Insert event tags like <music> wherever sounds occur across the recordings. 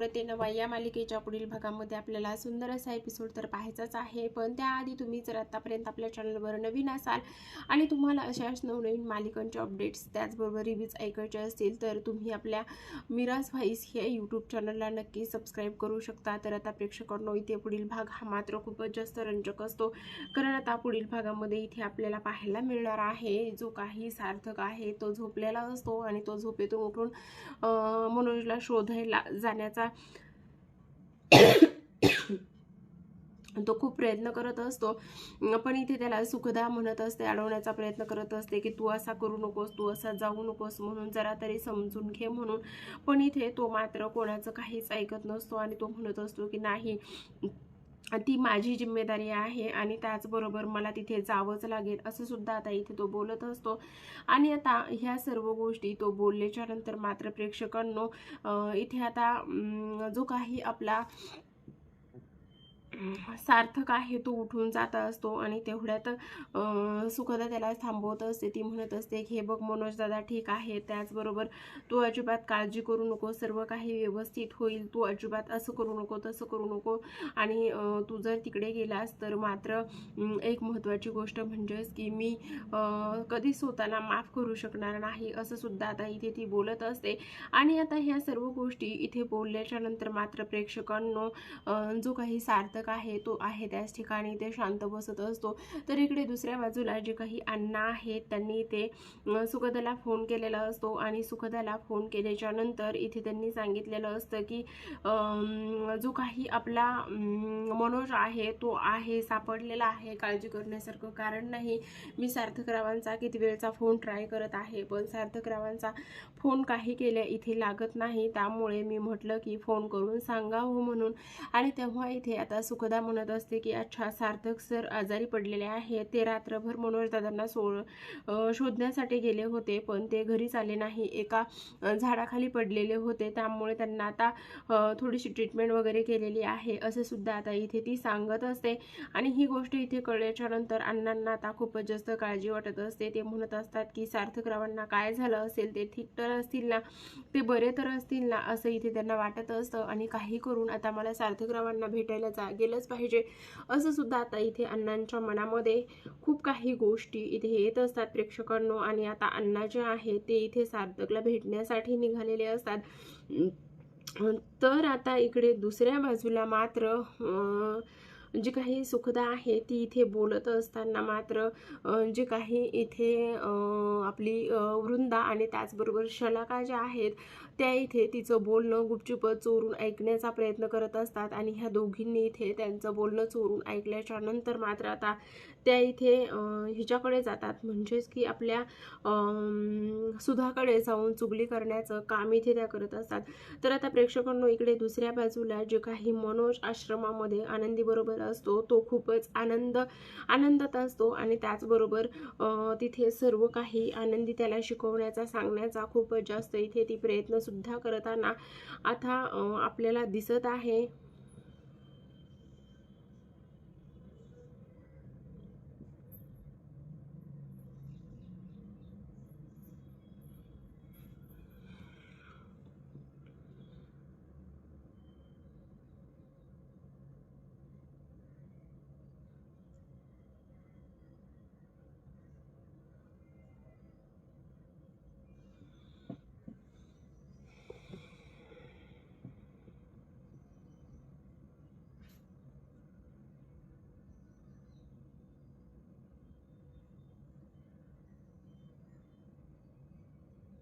नवा या मालिकेच्या पुढील भागामध्ये आपल्याला सुंदर असा एपिसोड तर पाहायचाच आहे. पण त्याआधी तुम्ही जर आतापर्यंत आपल्या चॅनलवर नवीन असाल आणि तुम्हाला अशाच नवनवीन मालिकांचे अपडेट्स त्याचबरोबर रिव्ह्यूज ऐकायचे असतील तर तुम्ही आपल्या मिराज व्हाईस हे यूट्यूब चॅनलला नक्की सबस्क्राईब करू शकता. तर आता प्रेक्षकांनो इथे पुढील भाग हा मात्र खूपच जास्त रंजक असतो. कारण आता पुढील भागामध्ये इथे आपल्याला पाहायला मिळणार आहे जो काही सार्थक आहे तो झोपलेला असतो आणि तो झोपेतून उठून मनोजला शोधायला जाण्याचा <coughs> तो खूप प्रयत्न करत असतो. पण इथे त्याला सुखदा म्हणत असते अडवण्याचा प्रयत्न करत असते की तू असा करू नकोस तू असा जाऊ नकोस म्हणून जरा तरी समजून घे म्हणून. पण इथे तो मात्र कोणाचं काहीच ऐकत नसतो आणि तो म्हणत असतो की नाही ती माझी जिम्मेदारी आहे आणि त्याचबरोबर मला तिथे जावंच लागेल असं सुद्धा आता इथे तो बोलत असतो. आणि आता ह्या सर्व गोष्टी तो बोलल्याच्या नंतर मात्र प्रेक्षकांनो इथे आता जो काही आपला सार्थक आहे तो उठून जात असतो आणि तेवढ्यात सुखदा त्याला थांबवत असते. ती म्हणत असते की हे बघ मनोज दादा ठीक आहे. त्याचबरोबर तू अजिबात काळजी करू नको. सर्व काही व्यवस्थित होईल. तू अजिबात असं करू नको तसं करू नको. आणि तू जर तिकडे गेलास तर मात्र एक महत्त्वाची गोष्ट म्हणजेच की मी कधी कधीच स्वतःला माफ करू शकणार नाही. असं सुद्धा आता इथे ती बोलत असते. आणि आता ह्या सर्व गोष्टी इथे बोलल्याच्या नंतर मात्र प्रेक्षकांनो जो काही सार्थक आहे तो आहे त्याच ठिकाणी ते शांत बसत असतो. तर इकडे दुसऱ्या बाजूला जे काही अण्णा आहेत त्यांनी ते सुखदला सुखदाला फोन केलेला असतो. आणि सुखदाला फोन केल्याच्यानंतर इथे त्यांनी सांगितलेलं असतं की जो काही आपला मनोज आहे तो आहे सापडलेला आहे काळजी करण्यासारखं कारण नाही. मी सार्थकरावांचा किती वेळचा फोन ट्राय करत आहे पण सार्थकरावांचा फोन काही केल्या इथे लागत नाही. त्यामुळे मी म्हटलं की फोन करून सांगावं म्हणून. आणि तेव्हा इथे आता सुख सुखदा म्हणत असते की अच्छा सार्थक सर आजारी पडलेले आहे ते रात्रभर मनोज दादांना सो शोधण्यासाठी गेले होते पण ते घरीच आले नाही. एका झाडाखाली पडलेले होते. त्यामुळे त्यांना आता थोडीशी ट्रीटमेंट वगैरे केलेली आहे. असे सुद्धा आता इथे ती सांगत असते. आणि ही गोष्ट इथे कळल्याच्या नंतर अण्णांना आता खूपच जास्त काळजी वाटत असते. ते म्हणत असतात की सार्थकरावांना काय झालं असेल? ते ठीक तर असतील ना? ते बरे तर असतील ना? असं इथे त्यांना वाटत असतं. आणि काही करून आता मला सार्थकरावांना भेटायला जा केलंच पाहिजे. असं सुद्धा आता इथे अण्णांच्या मनामध्ये खूप काही गोष्टी इथे येत असतात प्रेक्षकांनो. आणि आता अण्णा जे आहे ते इथे सार्थकला भेटण्यासाठी निघालेले असतात. तर आता इकडे दुसऱ्या बाजूला मात्र जी काही सुखदा आहे ती इथे बोलत असताना मात्र जे काही इथे आपली वृंदा आणि त्याचबरोबर शलाका ज्या आहेत त्या इथे तिचं बोलणं गुपचूप चोरून ऐकण्याचा प्रयत्न करत असतात आणि ह्या दोघींनी इथे त्यांचं बोलणं चोरून ऐकल्याच्या नंतर मात्र आता त्या इथे हिच्याकडे जातात. म्हणजेच की आपल्या सुधाकडे जाऊन चुगली करण्याचं काम इथे त्या करत असतात. तर आता प्रेक्षकांनो इकडे दुसऱ्या बाजूला जे काही मनोज आश्रमामध्ये आनंदी बरोबर असतो तो खूपच आनंद आनंदात असतो. आणि त्याचबरोबर तिथे सर्व काही आनंदी त्याला शिकवण्याचा सांगण्याचा खूपच जास्त इथे ती प्रयत्नसुद्धा करताना आता आपल्याला दिसत आहे.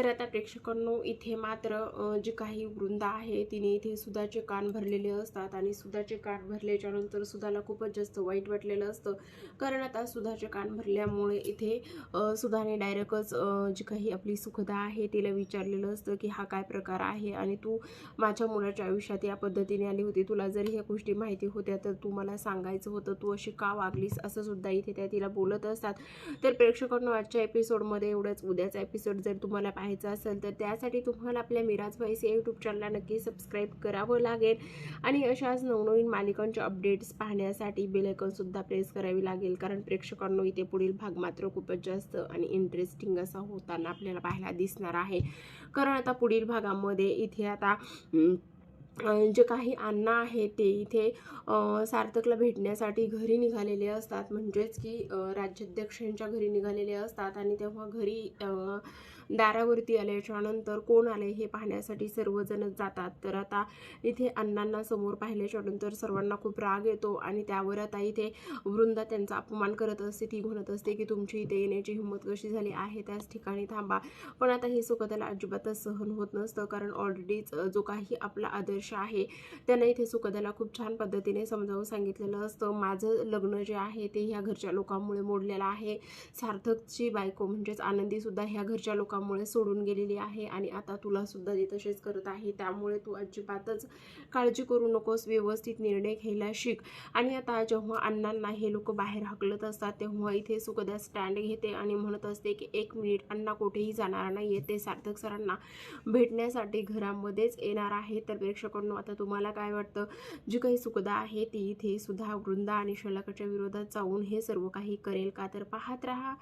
तर आता प्रेक्षकांनो इथे मात्र जे जी काही वृंदा आहे तिने इथे सुधाचे कान भरलेले असतात आणि सुधाचे कान भरल्याच्या नंतर सुधाला खूपच जास्त वाईट वाटलेलं असतं. कारण आता सुधाचे कान भरल्यामुळे इथे सुधाने डायरेक्टच जी काही आपली सुखदा आहे तिला विचारलेलं असतं की हा काय प्रकार आहे आणि तू माझ्या मुलाच्या आयुष्यात या पद्धतीने आली होती. तुला जर ह्या गोष्टी माहिती होत्या तर तू मला सांगायचं होतं. तू अशी का वागलीस असं सुद्धा इथे त्या तिला बोलत असतात. तर प्रेक्षकांनो आजच्या एपिसोडमध्ये एवढंच. उद्याचा एपिसोड जर तुम्हाला पाहिजे पाहायचं असेल तर त्यासाठी तुम्हाला आपल्या मिराज व्हॉइस या यूट्यूब चॅनलला नक्की सबस्क्राईब करावं लागेल. आणि अशाच नवनवीन मालिकांच्या अपडेट्स पाहण्यासाठी बेलायकनसुद्धा प्रेस करावी लागेल. कारण प्रेक्षकांनो इथे पुढील भाग मात्र खूपच जास्त आणि इंटरेस्टिंग असा होताना आपल्याला पाहायला दिसणार आहे. कारण आता पुढील भागामध्ये इथे आता जे काही अण्णा आहे ते इथे सार्थकला भेटण्यासाठी घरी निघालेले असतात. म्हणजेच की राज्याध्यक्षांच्या घरी निघालेले असतात. आणि तेव्हा घरी दारावरती आल्याच्यानंतर कोण आले हे पाहण्यासाठी सर्वजण जातात. तर आता इथे अण्णांना समोर पाहिल्याच्या नंतर सर्वांना खूप राग येतो आणि त्यावर आता इथे वृंदा त्यांचा अपमान करत असते. ती म्हणत असते की तुमची इथे येण्याची हिंमत कशी झाली आहे? त्याच ठिकाणी थांबा. पण आता हे सुख त्याला अजिबातच सहन होत नसतं कारण ऑलरेडीच जो काही आपला आदर्श आहे त्यानं इथे सुखदाला खूप छान पद्धतीने समजावून सांगितलेलं असतं. माझं लग्न जे आहे ते ह्या घरच्या लोकांमुळे मोडलेलं आहे. सार्थकची बायको म्हणजेच आनंदीसुद्धा ह्या घरच्या लोकांमुळे सोडून गेलेली आहे आणि आता तुला सुद्धा ते तसेच करत आहे त्यामुळे तू अजिबातच काळजी करू नकोस व्यवस्थित निर्णय घ्यायला शिक. आणि आता जेव्हा अण्णांना हे लोक बाहेर हकलत असतात तेव्हा इथे सुखदा स्टँड घेते आणि म्हणत असते की एक मिनिट अण्णा कुठेही जाणार नाही ते सार्थक सरांना भेटण्यासाठी घरामध्येच येणार आहे. तर प्रेक्षकांनो आता तुम्हाला काय वाटतं? जी काही सुखदा आहे ती इथे सुद्धा वृंदा आणि शलाकाच्या विरोधात जाऊन हे सर्व काही करेल का? तर पाहत राहा.